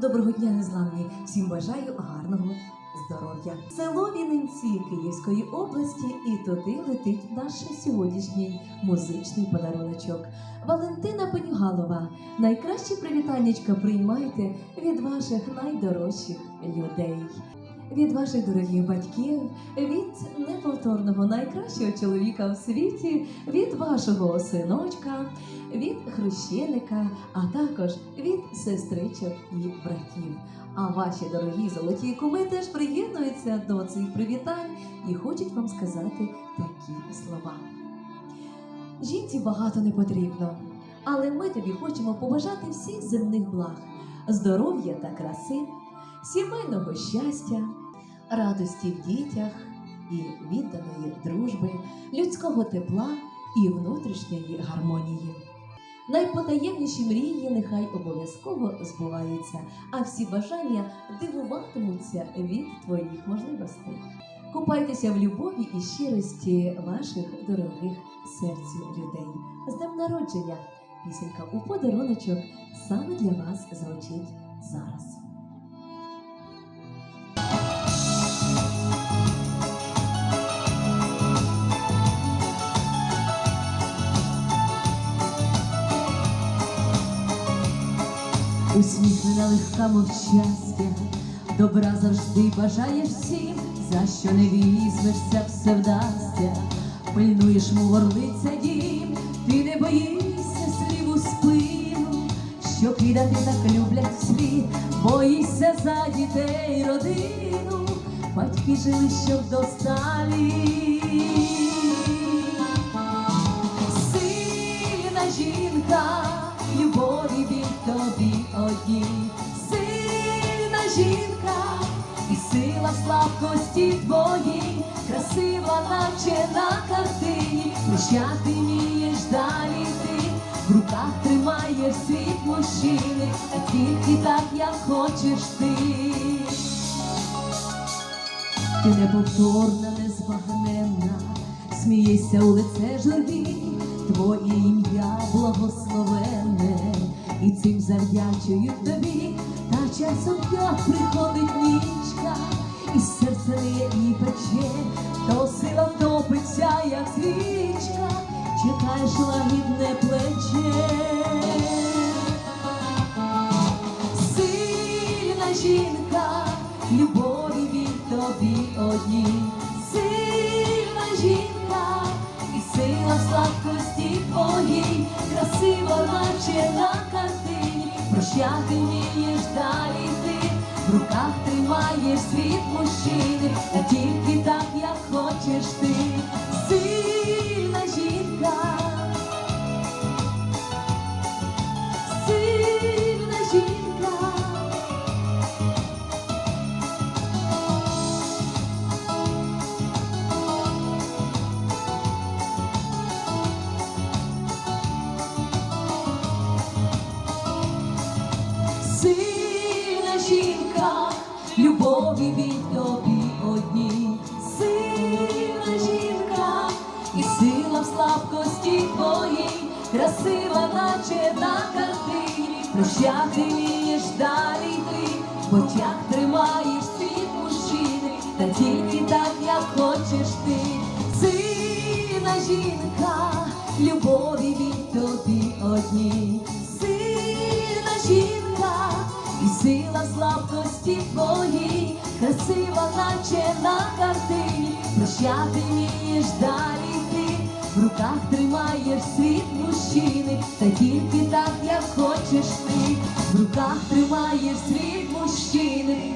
Доброго дня, незламні! Всім бажаю гарного здоров'я. Село Віненці Київської області, і туди летить наш сьогоднішній музичний подаруночок. Валентина Пенюгалова. Найкраще привітаннячка приймайте від ваших найдорожчих людей. Від ваших дорогих батьків, від неповторного найкращого чоловіка в світі, від вашого синочка, від хрещеника, а також від сестричок і братів. А ваші дорогі золоті куми теж приєднуються до цих привітань і хочуть вам сказати такі слова. Жінці багато не потрібно, але ми тобі хочемо побажати всіх земних благ, здоров'я та краси, сімейного щастя, радості в дітях і відданої дружби, людського тепла і внутрішньої гармонії. Найпотаємніші мрії нехай обов'язково збуваються, а всі бажання дивуватимуться від твоїх можливостей. Купайтеся в любові і щирості ваших дорогих серцю людей. З днем народження! Пісенька у подаруночок саме для вас звучить зараз. Усміхнена легка мов щастя, добра завжди бажає всім, за що не візьмешся, все вдасться, пильнуєш, мов орлиця дім, ти не боїшся слів у спину, що кидати так люблять світ, боїшся за дітей родину, батьки жили, щоб досталі. Жінка, любові від тобі одній, сильна жінка, і сила слабкості твоїй, красива, наче на картині, прощати вмієш далі ти, в руках тримаєш світ мужчини, а тільки так, як хочеш ти. Ти неповторна, незбагненна, смієшся у лице журбі, твоє ім'я благословенне, і цим завдячують тобі, та часом як приходить нічка, і серце не і пече, то сила топиться, як свічка, чекаєш лагідне плече. Сильна жінка, любові від тобі одній, сильна жінка, і сила в слабкості твоїй, красиво, наче на картині, прощати вмієш далі ти, в руках тримаєш світ мужчини, та тільки так, як хочеш ти, сильна жінка, любові від тобі одній, сильна жінка, і сила в слабкості твоїй, красива, наче на картині, прощати вмієш далі ти, в очах тримаєш світ мужчини, та тільки так, як хочеш ти, сильна жінка, любові від тобі жінка, і сила слабкості твої, красива, наче на картині, прощати вмієш далі ти, в руках тримаєш світ мужчини, та тільки так, як хочеш ти, в руках тримаєш світ мужчини.